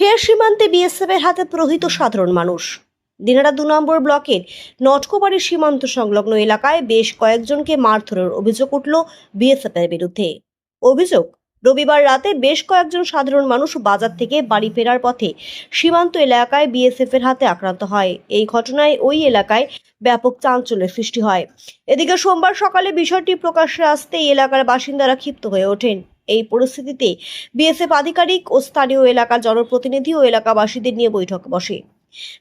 ফের সীমান্তে বিএসএফের হাতে প্রহিত সাধারণ মানুষ। দিনারা দু নম্বর ব্লকের নটকোবাড়ি সীমান্ত সংলগ্ন এলাকায় বেশ কয়েকজনকে মারধরের অভিযোগ উঠল বিএসএফের বিরুদ্ধে। অভিযোগ, রবিবার রাতে বেশ কয়েকজন সাধারণ মানুষ বাজার থেকে বাড়ি ফেরার পথে সীমান্ত এলাকায় বিএসএফ এর হাতে আক্রান্ত হয়। এই ঘটনায় ওই এলাকায় ব্যাপক চাঞ্চল্যের সৃষ্টি হয়। এদিকে সোমবার সকালে বিষয়টি প্রকাশ্যে আসতে এলাকার বাসিন্দারা ক্ষিপ্ত হয়ে ওঠেন। এই পরিস্থিতিতে বিএসএফ আধিকারিক ও স্থানীয় এলাকার জনপ্রতিনিধি ও এলাকাবাসীদের নিয়ে বৈঠক বসে।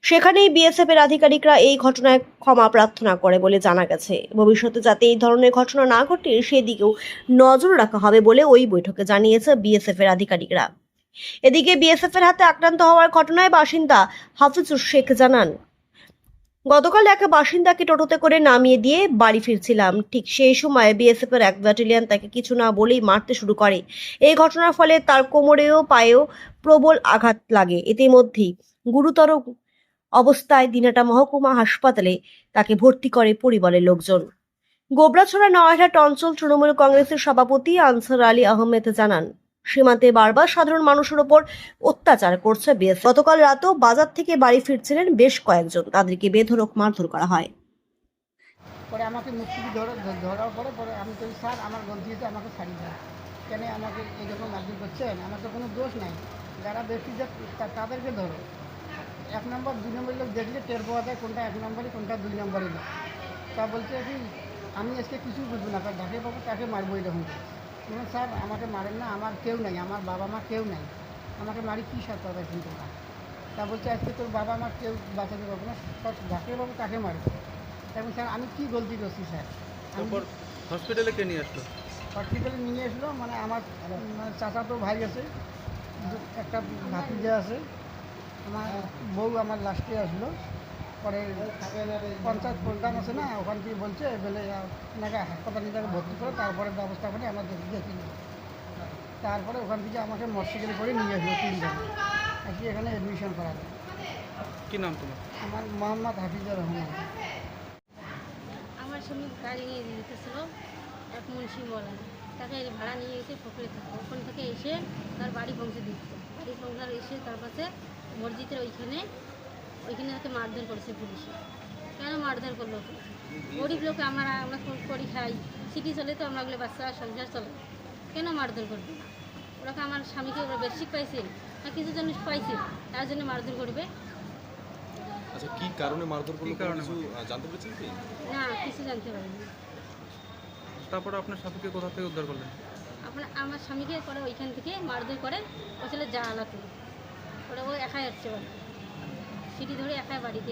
সেখানেই বিএসএফ এর আধিকারিকরা এই ঘটনায় ক্ষমা প্রার্থনা করে বলে জানা গেছে। ভবিষ্যতে যাতে এই ধরনের ঘটনা না ঘটে, সেদিকেও নজর রাখা হবে বলে ওই বৈঠকে জানিয়েছে বিএসএফ এর আধিকারিকরা। এদিকে বিএসএফ এর হাতে আক্রান্ত হওয়ার ঘটনায় বাসিন্দা হাফিজুর শেখ জানান গতকাল এক বাসিন্দাকে টোটোতে করে নামিয়ে দিয়ে বাড়ি ফিরছিলাম। ঠিক সেই সময় বিএসএফ এর এক ব্যাটালিয়ন তাকে কিছু না বলেই মারতে শুরু করে। এই ঘটনার ফলে তার কোমরেও, পায়েও প্রবল আঘাত লাগে। ইতিমধ্যেই গুরুতর অবস্থায় দিনাটা মহকুমা হাসপাতালে তাকে ভর্তি করে পরিবারের লোকজন। গোবরাছড়া নয়হাট অঞ্চল তৃণমূল কংগ্রেসের সভাপতি আনসার আলী আহমেদ জানান সীমান্তে বারবার সাধারণ মানুষের ওপর অত্যাচার করছে বিএস গতকাল রাতেও বাজার থেকে বাড়ি ফিরছিলেন বেশ কয়েকজন। তাদেরকে বেধরক মারধর করা হয়। পরে আমাকে মুক্তি ধরে ধরার পরে পরে আমি তো স্যার, আমার গলতি হয়েছে আমাকে ছাড়িয়ে দেয় কেন আমাকে এইরকম মারধর করছেন? আমার তো কোনো দোষ নাই। যারা বেশি যে তাদেরকে ধরো। এক নম্বর, দুই নম্বর লোক দেখলে টের পাওয়া যায় কোনটা এক নম্বরই, কোনটা দুই নম্বরই লোক। তা বলছে কি, আমি আজকে কিছু বুঝব না। তার যাকে পাবো, তাকে মারবো এরকম। বললাম, স্যার আমাকে মারেন না আমার কেউ নাই আমার বাবা মা কেউ নাই। আমাকে মারি কী সাথে হবে কিন্তু না তা বলছে আজকে তোর বাবা মা কেউ বাঁচাতে পারব না সব যাকে পাবো তাকে মারবো এবং স্যার আমি কী গলতি করছি স্যার? তারপর হসপিটালে কে নিয়ে আসলো? হসপিটালে নিয়ে এসলো মানে আমার মানে চাচা তো ভাই আছে একটা ভাতিজা আছে আমার বউ আমার লাস্টে আসলো। পরে পঞ্চায়েত প্রধান আছে না ওখান থেকে বলছে বলে ওনাকে হাসপাতালে তাকে ভর্তি করে তারপরে ব্যবস্থা করে আমার দেখি তারপরে ওখান থেকে আমাকে মোটরসাইকেলে করে নিয়ে আসলো তিনজন। আজকে এখানে অ্যাডমিশন করা যায় কি নাম তোমার? আমার মোহাম্মদ হাফিজুর রহমান। আমার স্বামী গাড়ি নিয়ে যেতেছিল এক মুন্সি বলেন তাকে ভাড়া নিয়ে এসে পুকুরে থাকতো। ওখান থেকে এসে তার বাড়ি পৌঁছে দিচ্ছে। বাড়ি পৌঁছার এসে তার কাছে মসজিদের ওইখানে ওইখানে তাকে মারধর করেছে পুলিশে। কেন মারধর করল? গরিব লোক আমরা আমরা করি খাই। সিটি চলে তো আমরা ওগুলো বাচ্চা সংসার চলে। কেন মারধর করবে না? ওরাকে আমার স্বামীকে ওরা বেশি পাইছে? না কিছু জন পাইছে? তার জন্য মারধর করবে? আচ্ছা কি কারণে মারধর করল? কি কারণে কিছু জানতে পেরেছেন কি? না কিছু জানতে পারিনি। তারপর আপনার স্বামীকে কোথা থেকে উদ্ধার করলেন? আপনার আমার স্বামীকে পরে ওইখান থেকে মারধর করে ও ছেলে যা আলাতে ওরা ও একাই আসছে সিটি ধরে একাই বাড়িতে